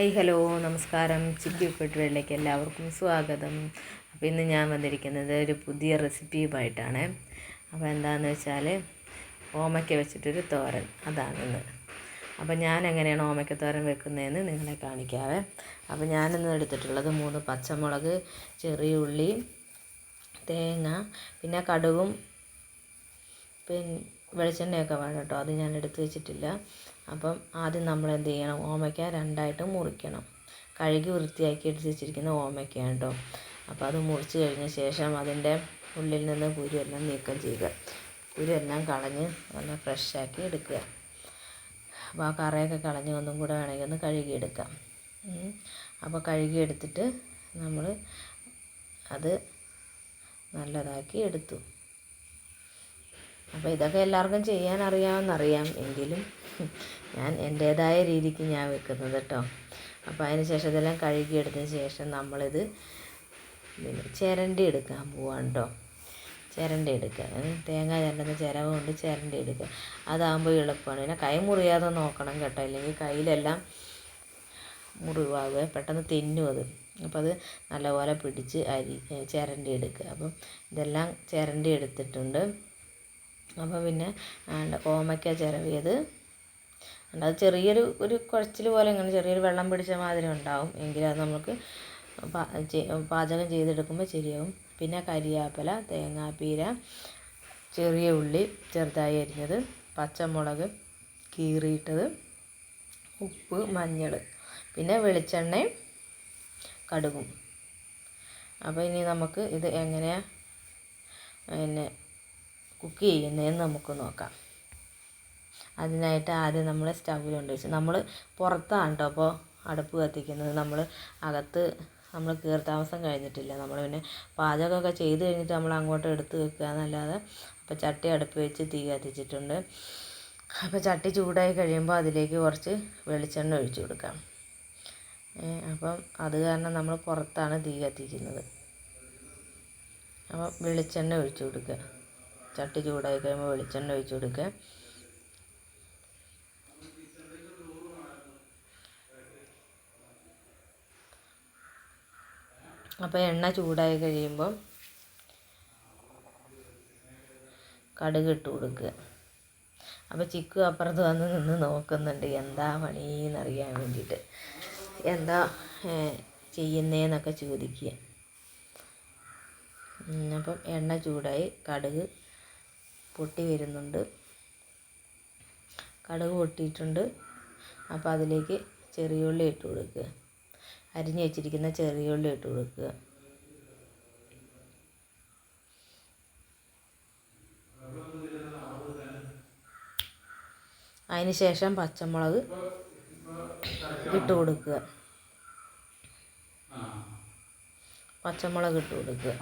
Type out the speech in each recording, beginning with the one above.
Hi hello നമസ്കാരം. ചിക്കി ഉപ്പിട്ടുകളിലേക്ക് എല്ലാവർക്കും സ്വാഗതം. അപ്പോൾ ഇന്ന് ഞാൻ വന്നിരിക്കുന്നത് ഒരു പുതിയ റെസിപ്പിയുമായിട്ടാണ്. അപ്പോൾ എന്താണെന്ന് വെച്ചാൽ ഓമയ്ക്ക വെച്ചിട്ടൊരു തോരൻ. അതാണ് അപ്പോൾ ഞാൻ എങ്ങനെയാണ് ഓമയ്ക്ക തോരൻ വെക്കുന്നതെന്ന് നിങ്ങളെ കാണിക്കാവേ. അപ്പോൾ ഞാനിന്ന് എടുത്തിട്ടുള്ളത് മൂന്ന് പച്ചമുളക് ചെറിയ ഉള്ളി തേങ്ങ പിന്നെ കടുകും പിന്നെ വെളിച്ചെണ്ണയൊക്കെ വേണം കേട്ടോ. അത് ഞാൻ എടുത്ത് വെച്ചിട്ടില്ല. അപ്പം ആദ്യം നമ്മൾ എന്ത് ചെയ്യണം? ഓമയ്ക്ക രണ്ടായിട്ട് മുറിക്കണം. കഴുകി വൃത്തിയാക്കി എടുത്ത് വെച്ചിരിക്കുന്ന ഓമയ്ക്കയാണ് കേട്ടോ. അപ്പോൾ അത് മുറിച്ച് കഴിഞ്ഞ ശേഷം അതിന്റെ ഉള്ളിൽ നിന്ന് കുരുവെല്ലാം നീക്കം ചെയ്യുക. കുരുവെല്ലാം കളഞ്ഞ് നല്ല ഫ്രഷാക്കി എടുക്കുക. അപ്പോൾ ആ കറയൊക്കെ കളഞ്ഞ് ഒന്നും കൂടെ വേണമെങ്കിൽ ഒന്ന് കഴുകിയെടുക്കാം. അപ്പോൾ കഴുകിയെടുത്തിട്ട് നമ്മൾ അത് നല്ലതാക്കി എടുത്തു. അപ്പോൾ ഇതൊക്കെ എല്ലാവർക്കും ചെയ്യാൻ അറിയാമെന്നറിയാം എങ്കിലും ഞാൻ എന്റേതായ രീതിക്ക് ഞാൻ വെക്കുന്നത് കേട്ടോ അപ്പോൾ അതിന് ശേഷം ഇതെല്ലാം കഴുകിയെടുത്തതിന് ശേഷം നമ്മളിത് പിന്നെ ചിരണ്ടി എടുക്കാൻ പോവാണ് കേട്ടോ ചിരണ്ടി എടുക്കുക. തേങ്ങ ചിരണ്ടുന്ന ചിരവ് കൊണ്ട് ചിരണ്ടി എടുക്കുക. അതാകുമ്പോൾ എളുപ്പമാണ് പിന്നെ കൈ മുറിയാതെ നോക്കണം കേട്ടോ. അല്ലെങ്കിൽ കയ്യിലെല്ലാം മുറിവാകുക. പെട്ടെന്ന് തിന്നും അത്. അപ്പോൾ അത് നല്ലപോലെ പിടിച്ച് അരി ചിരണ്ടി എടുക്കുക. അപ്പം ഇതെല്ലാം ചിരണ്ടി എടുത്തിട്ടുണ്ട്. അപ്പോൾ പിന്നെ ഓമയ്ക്ക ചിരവിയത്. അത് ചെറിയൊരു ഒരു കുഴച്ചിൽ പോലെ ഇങ്ങനെ ചെറിയൊരു വെള്ളം പിടിച്ച മാതിരി ഉണ്ടാവും. എങ്കിലും അത് നമുക്ക് പാചകം ചെയ്തെടുക്കുമ്പോൾ ശരിയാവും. പിന്നെ കരിയാപ്പല തേങ്ങാപ്പീര ചെറിയ ഉള്ളി ചെറുതായി അരിഞ്ഞത് പച്ചമുളക് കീറിയിട്ടത് ഉപ്പ് മഞ്ഞൾ പിന്നെ വെളിച്ചെണ്ണയും കടുകും. അപ്പോൾ ഇനി നമുക്ക് ഇത് എങ്ങനെയാണ് പിന്നെ കുക്ക് ചെയ്യുന്നതെന്ന് നമുക്ക് നോക്കാം. അതിനായിട്ട് ആദ്യം നമ്മൾ സ്റ്റൗവിൽ കൊണ്ട് നമ്മൾ പുറത്താണ് കേട്ടോ അപ്പോൾ അടുപ്പ് കത്തിക്കുന്നത്. നമ്മൾ അകത്ത് നമ്മൾ കയറി താമസം കഴിഞ്ഞിട്ടില്ല. നമ്മൾ പിന്നെ പാചകമൊക്കെ ചെയ്ത് കഴിഞ്ഞിട്ട് നമ്മൾ അങ്ങോട്ട് എടുത്ത് വെക്കുക എന്നല്ലാതെ അപ്പോൾ ചട്ടി അടുപ്പ് വെച്ച് തീ കത്തിച്ചിട്ടുണ്ട്. അപ്പോൾ ചട്ടി ചൂടായി കഴിയുമ്പോൾ അതിലേക്ക് കുറച്ച് വെളിച്ചെണ്ണ ഒഴിച്ചു കൊടുക്കാം. അപ്പം അത് കാരണം നമ്മൾ പുറത്താണ് തീ കത്തിക്കുന്നത്. അപ്പം വെളിച്ചെണ്ണ ഒഴിച്ചു കൊടുക്കുക. ചട്ടി ചൂടായി കഴിയുമ്പോൾ വെളിച്ചെണ്ണ ഒഴിച്ചു കൊടുക്കുക അപ്പോൾ എണ്ണ ചൂടായി കഴിയുമ്പോൾ കടുക് ഇട്ട് കൊടുക്കുക അപ്പോൾ ചിക്കു അപ്പുറത്ത് വന്ന് നിന്ന് നോക്കുന്നുണ്ട് എന്താ പണിയെന്നറിയാൻ വേണ്ടിയിട്ട് എന്താ ചെയ്യുന്നതെന്നൊക്കെ ചോദിക്കുക അപ്പം എണ്ണ ചൂടായി കടുക് പൊട്ടി വരുന്നുണ്ട്. കടുക് പൊട്ടിയിട്ടുണ്ട്. അപ്പോൾ അതിലേക്ക് ചെറിയ ഉള്ളി ഇട്ട് കൊടുക്കുക. അരിഞ്ഞു വെച്ചിരിക്കുന്ന ചെറിയ ഉള്ളി ഇട്ട് കൊടുക്കുക. അതിന് ശേഷം പച്ചമുളക് ഇട്ട് കൊടുക്കുക. പച്ചമുളക് ഇട്ട് കൊടുക്കുക.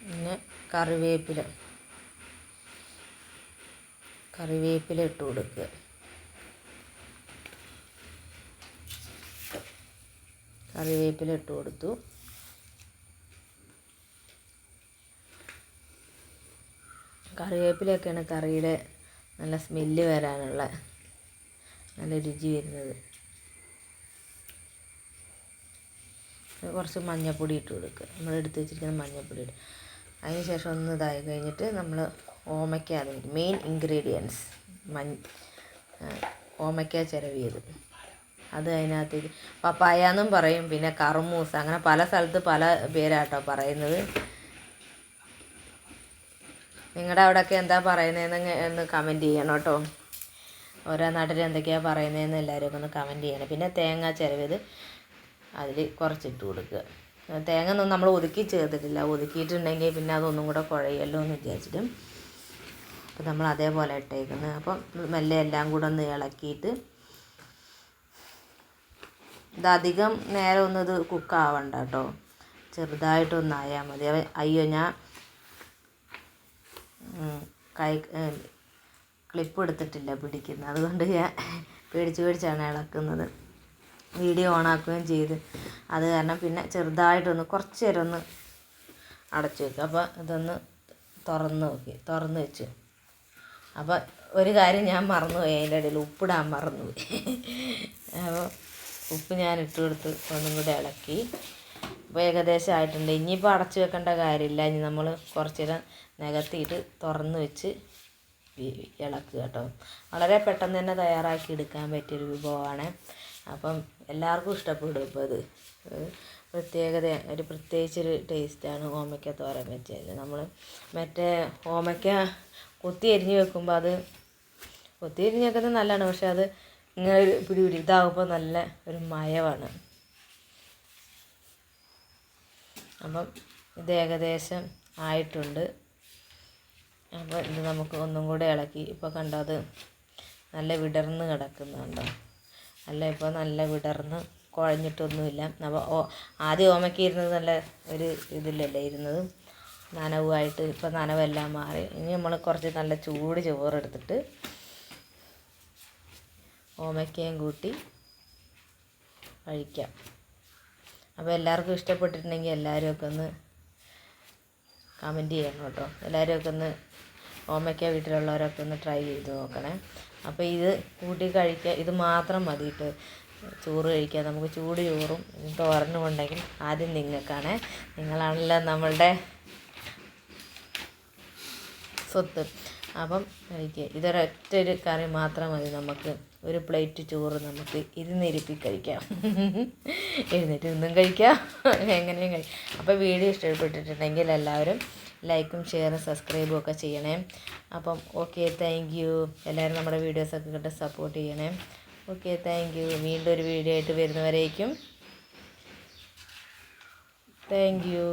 പിന്നെ കറിവേപ്പില. കറിവേപ്പില ഇട്ട് കൊടുക്കുക. കറിവേപ്പില ഇട്ട് കൊടുത്തു. കറിവേപ്പിലയൊക്കെയാണ് കറിയുടെ നല്ല സ്മെല്ല് വരാനുള്ള നല്ല രുചി വരുന്നത്. കുറച്ച് മഞ്ഞൾപ്പൊടി ഇട്ട് കൊടുക്കുക. നമ്മൾ എടുത്ത് വെച്ചിരിക്കുന്ന മഞ്ഞൾപ്പൊടി ഇട്ട്. അതിന് ശേഷം ഒന്ന് ഇതായി കഴിഞ്ഞിട്ട് നമ്മൾ ഓമയ്ക്ക അതിന്റെ മെയിൻ ഇൻഗ്രീഡിയൻസ് മഞ്ഞ ഓമയ്ക്ക ചിരവിയത്. അത് അതിനകത്തേക്ക് പപ്പായ എന്നും പറയും. പിന്നെ കറുമൂസ്. അങ്ങനെ പല സ്ഥലത്ത് പല പേരാട്ടോ പറയുന്നത്. നിങ്ങളുടെ അവിടെയൊക്കെ എന്താ പറയുന്നതെന്ന് ഒന്ന് കമന്റ് ചെയ്യണം കേട്ടോ. ഓരോ നാട്ടിൽ എന്തൊക്കെയാണ് പറയുന്നതെന്ന് എല്ലാവരും ഒന്ന് കമന്റ് ചെയ്യണം. പിന്നെ തേങ്ങ ചിരവിയത്. അതിൽ കുറച്ചിട്ട് കൊടുക്കുക. തേങ്ങ ഒന്നും നമ്മൾ ഒതുക്കി ചേർത്തിട്ടില്ല. ഒതുക്കിയിട്ടുണ്ടെങ്കിൽ പിന്നെ അതൊന്നും കൂടെ കുഴയല്ലോ എന്ന് വിചാരിച്ചിട്ട്. അപ്പോൾ നമ്മൾ അതേപോലെ ഇട്ടേക്കുന്നത് അപ്പം മെല്ലെ എല്ലാം കൂടെ ഒന്ന് ഇളക്കിയിട്ട് ഇതധികം നേരം ഒന്നും ഇത് കുക്കാവണ്ട കേട്ടോ. ചെറുതായിട്ടൊന്നായാൽ മതി. അയ്യോ ഞാൻ കൈ ക്ലിപ്പ് എടുത്തിട്ടില്ല പിടിക്കുന്നത് അതുകൊണ്ട് ഞാൻ പേടിച്ച് പേടിച്ചാണ് ഇളക്കുന്നത്. വീഡിയോ ഓണാക്കുകയും ചെയ്ത്. അത് കാരണം പിന്നെ ചെറുതായിട്ടൊന്ന് കുറച്ച് നേരം ഒന്ന് അടച്ചു വെക്കുക അപ്പോൾ ഇതൊന്ന് തുറന്ന് നോക്കി തുറന്ന് വെച്ചു. അപ്പോൾ ഒരു കാര്യം ഞാൻ മറന്നുപോയി അതിന്റെ ഇടയിൽ ഉപ്പിടാൻ മറന്നുപോയി. അപ്പോൾ ഉപ്പ് ഞാൻ ഇട്ട് കൊടുത്ത് ഒന്നും കൂടി ഇളക്കി. അപ്പോൾ ഏകദേശം ആയിട്ടുണ്ട്. ഇനിയിപ്പോൾ അടച്ചു വെക്കേണ്ട കാര്യമില്ല. ഇനി നമ്മൾ കുറച്ച് നേരം നികത്തിയിട്ട് തുറന്ന് വെച്ച് ഇളക്കുക കേട്ടോ. വളരെ പെട്ടെന്ന് തന്നെ തയ്യാറാക്കി എടുക്കാൻ പറ്റിയൊരു വിഭവമാണ്. അപ്പം എല്ലാവർക്കും ഇഷ്ടപ്പെടും ഇപ്പോൾ ഇത്. പ്രത്യേകത ഒരു പ്രത്യേകിച്ചൊരു ടേസ്റ്റാണ് ഓമയ്ക്ക തോരൻ വെച്ചാൽ നമ്മൾ മറ്റേ ഓമയ്ക്ക കൊത്തി അരിഞ്ഞ് വെക്കുമ്പോൾ അത് കൊത്തി അരിഞ്ഞ് വെക്കുന്നത് നല്ലതാണ്. പക്ഷെ അത് ഇങ്ങനെ ഒരു പിടി പിടി ഇതാകുമ്പോൾ നല്ല ഒരു മയമാണ്. അപ്പം ഇത് ഏകദേശം ആയിട്ടുണ്ട്. അപ്പോൾ ഇത് നമുക്ക് ഒന്നും കൂടെ ഇളക്കി. ഇപ്പോൾ കണ്ടത് നല്ല വിടർന്ന് കിടക്കുന്നുണ്ടോ? അല്ല? ഇപ്പോൾ നല്ല വിടർന്ന് കുഴഞ്ഞിട്ടൊന്നുമില്ല. അപ്പോൾ ഓ ആദ്യം ഓമയ്ക്ക് ഇരുന്നത് നല്ല ഒരു ഇതിലല്ലേ ഇരുന്നത്? നനവുമായിട്ട് ഇപ്പോൾ നനവെല്ലാം മാറി. ഇനി നമ്മൾ കുറച്ച് നല്ല ചൂട് ചോറെടുത്തിട്ട് ഓമയ്ക്കയും കൂട്ടി കഴിക്കാം. അപ്പോൾ എല്ലാവർക്കും ഇഷ്ടപ്പെട്ടിട്ടുണ്ടെങ്കിൽ എല്ലാവരും ഒക്കെ ഒന്ന് കമന്റ് ചെയ്യണം കേട്ടോ. എല്ലാവരും ഒക്കെ ഒന്ന് ഓമയ്ക്ക വീട്ടിലുള്ളവരൊക്കെ ഒന്ന് ട്രൈ ചെയ്ത് നോക്കണേ. അപ്പോൾ ഇത് കൂട്ടി കഴിക്കുക ഇത് മാത്രം മതി കേട്ടോ ചോറ് കഴിക്കാൻ നമുക്ക് ചൂട് ചോറും തോരനും ഉണ്ടെങ്കിൽ ആദ്യം നിങ്ങൾക്കാണ്. നിങ്ങളാണല്ലോ നമ്മളുടെ സ്വത്ത്. അപ്പം കഴിക്കുക ഇതൊരൊറ്റ ഒരു കറി മാത്രം മതി നമുക്ക്. ഒരു പ്ലേറ്റ് ചോറ് നമുക്ക് ഇരുന്നിരുപ്പി കഴിക്കാം. എഴുന്നേറ്റ് ഒന്നും കഴിക്കാം. എങ്ങനെയും കഴിക്കാം അപ്പോൾ വീഡിയോ ഇഷ്ടപ്പെട്ടിട്ടുണ്ടെങ്കിൽ എല്ലാവരും ലൈക്കും ഷെയറും സബ്സ്ക്രൈബും ഒക്കെ ചെയ്യണേ. അപ്പം ഓക്കെ താങ്ക് യു എല്ലാവരും നമ്മുടെ വീഡിയോസൊക്കെ കണ്ട് സപ്പോർട്ട് ചെയ്യണേ. ഓക്കെ താങ്ക് യു വീണ്ടും ഒരു വീഡിയോ ആയിട്ട് വരുന്നവരേക്കും. Thank you